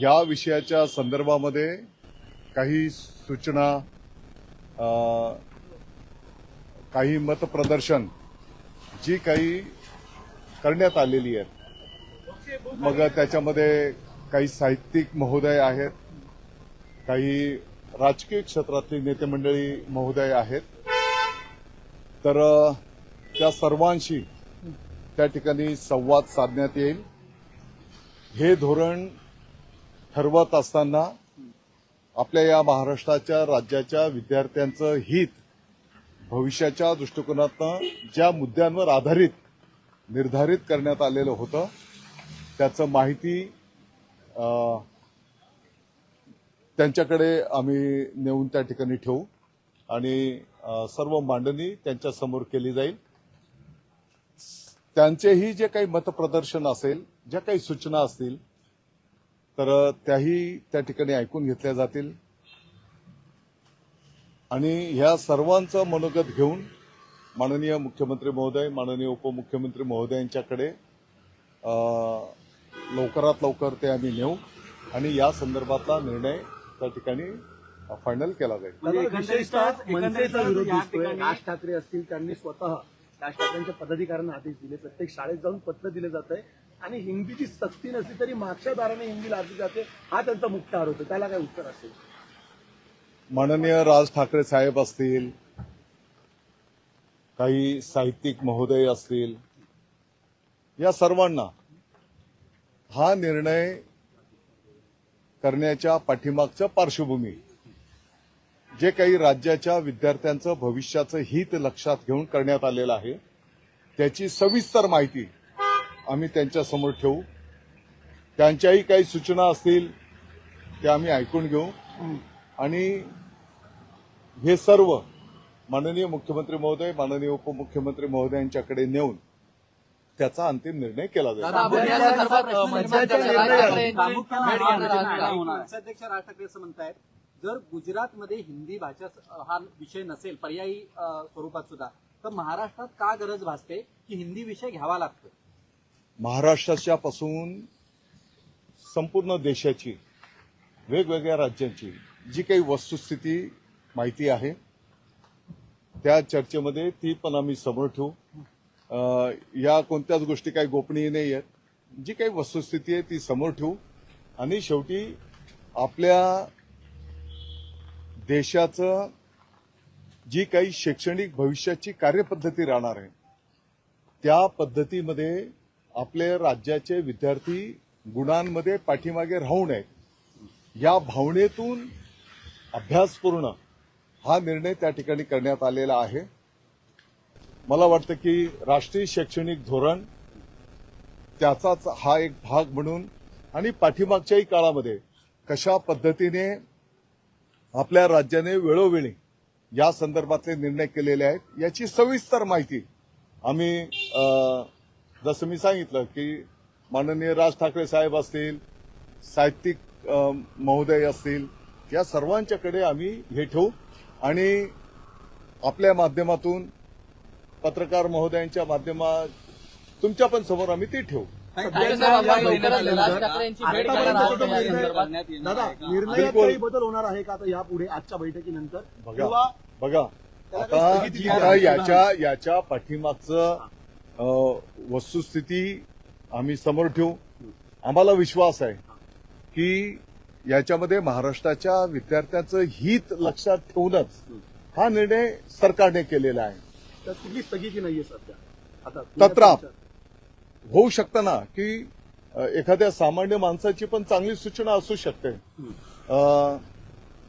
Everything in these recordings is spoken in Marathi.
या विषयाच्या संदर्भामध्ये काही सूचना काही मतप्रदर्शन जी काही करण्यात आलेली आहेत. मग त्याच्यामध्ये काही साहित्यिक महोदय आहेत काही राजकीय क्षेत्रातली नेते मंडळी महोदय आहेत. तर त्या सर्वांशी त्या ठिकाणी संवाद साधण्यात येईल. हे धोरण ठरवत असताना आपल्या या महाराष्ट्राच्या राज्याच्या विद्यार्थ्यांचं हित भविष्याच्या दृष्टिकोनातनं ज्या मुद्द्यांवर आधारित निर्धारित करण्यात आलेलं होतं त्याचं माहिती त्यांच्याकडे आम्ही नेऊन त्या ठिकाणी ठेवू आणि सर्व मांडणी त्यांच्यासमोर केली जाईल. त्यांचेही जे काही मतप्रदर्शन असेल ज्या काही सूचना असतील तर त्याही त्या ठिकाणी ऐकून घेतल्या जातील. आणि ह्या सर्वांचं मनोगत घेऊन माननीय मुख्यमंत्री महोदय माननीय उपमुख्यमंत्री महोदयांच्याकडे अ, लवकरात लवकर ते आम्ही नेऊ आणि या संदर्भातला निर्णय त्या ठिकाणी फायनल केला जाईल. म्हणजे राज ठाकरे असतील त्यांनी स्वतः राज ठाकरेंच्या पदाधिकाऱ्यांना आदेश दिले. प्रत्येक शाळेत जाऊन पत्र दिलं जात आहे आणि हिंदीची सक्ती नसली तरी मागच्या दाराने हिंदी लादली जाते हा त्यांचा मुख्य आरोप आहे. त्याला काय उत्तर असेल? माननीय राज ठाकरे साहेब असतील काही साहित्यिक महोदय असतील या सर्वांना हा निर्णय करण्याच्या पाठीमागच्या पार्श्वभूमी जे काही राज्याच्या विद्यार्थ्यांचं भविष्याचं हित लक्षात घेऊन करण्यात आलेलं आहे त्याची सविस्तर माहिती आम्ही त्यांच्यासमोर ठेवू. त्यांच्याही काही सूचना असतील त्या आम्ही ऐकून घेऊ. आणि हे सर्व माननीय मुख्यमंत्री महोदय माननीय उपमुख्यमंत्री महोदयांच्याकडे नेऊन त्याचा अंतिम निर्णय केला जाईल. राज ठाकरे हा. पक्षाध्यक्ष राज असं म्हणतायत जर गुजरातमध्ये हिंदी भाषा हा विषय नसेल पर्यायी स्वरूपात सुद्धा तर महाराष्ट्रात का गरज भासते की हिंदी विषय घ्यावा लागतो महाराष्ट्राच्या पासून संपूर्ण देशाची वेगवेगळ्या राज्यांची जी काही वस्तुस्थिती माहिती आहे त्या चर्चेमध्ये ती पण आम्ही समोर ठेवू. या कोणत्याच गोष्टी काही गोपनीय नाही आहेत. जी काही वस्तुस्थिती आहे ती समोर ठेवू. आणि शेवटी आपल्या देशाचं जी काही शैक्षणिक भविष्याची कार्यपद्धती राहणार आहे त्या पद्धतीमध्ये आपले राज्याचे विद्यार्थी गुणांमध्ये पाठीमागे राहू नयेत या भावनेतून अभ्यासपूर्ण हा निर्णय त्या ठिकाणी करण्यात आलेला आहे. मला वाटतं की राष्ट्रीय शैक्षणिक धोरण त्याचाच हा एक भाग म्हणून आणि पाठीमागच्याही काळामध्ये कशा पद्धतीने आपल्या राज्याने वेळोवेळी या संदर्भातले निर्णय केलेले आहेत याची सविस्तर माहिती आम्ही जसं मी सांगितलं की माननीय राज ठाकरे साहेब असतील साहित्यिक महोदय असतील या सर्वांच्याकडे आम्ही हे ठेवू आणि आपल्या माध्यमातून पत्रकार महोदयांच्या माध्यमात तुमच्या पण समोर आम्ही ती ठेवू. निर्णय- दादा. काही बदल होणार आहे का? आता यापुढे आजच्या बैठकीनंतर बघा बघा. आता याच्या याच्या पाठीमागचं वस्तुस्थिती आम्ही समोर ठेवू. आम्हाला विश्वास आहे की याच्यामध्ये महाराष्ट्राच्या विद्यार्थ्यांचं हित लक्षात ठेवूनच हा निर्णय सरकारने केलेला आहे. कुठली स्थगिती नाहीये सध्या. तत्राप. होऊ शकतं ना की एखाद्या सामान्य माणसाची पण चांगली सूचना असू शकते. अ,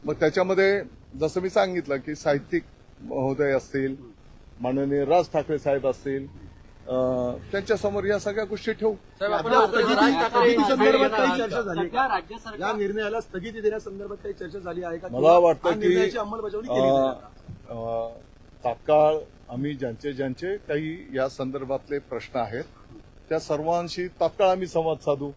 मग त्याच्यामध्ये जसं मी सांगितलं की साहित्यिक महोदय असतील माननीय राज ठाकरे साहेब असतील त्यांच्यासमोर या सगळ्या गोष्टी ठेवू. संदर्भात काही चर्चा? झाली या सरकार निर्णयाला स्थगिती देण्यासंदर्भात काही चर्चा झाली आहे का? मला वाटतं की अंमलबजावणी तात्काळ आम्ही ज्यांचे ज्यांचे काही या संदर्भातले प्रश्न आहेत त्या सर्वांशी तात्काळ आम्ही संवाद साधू.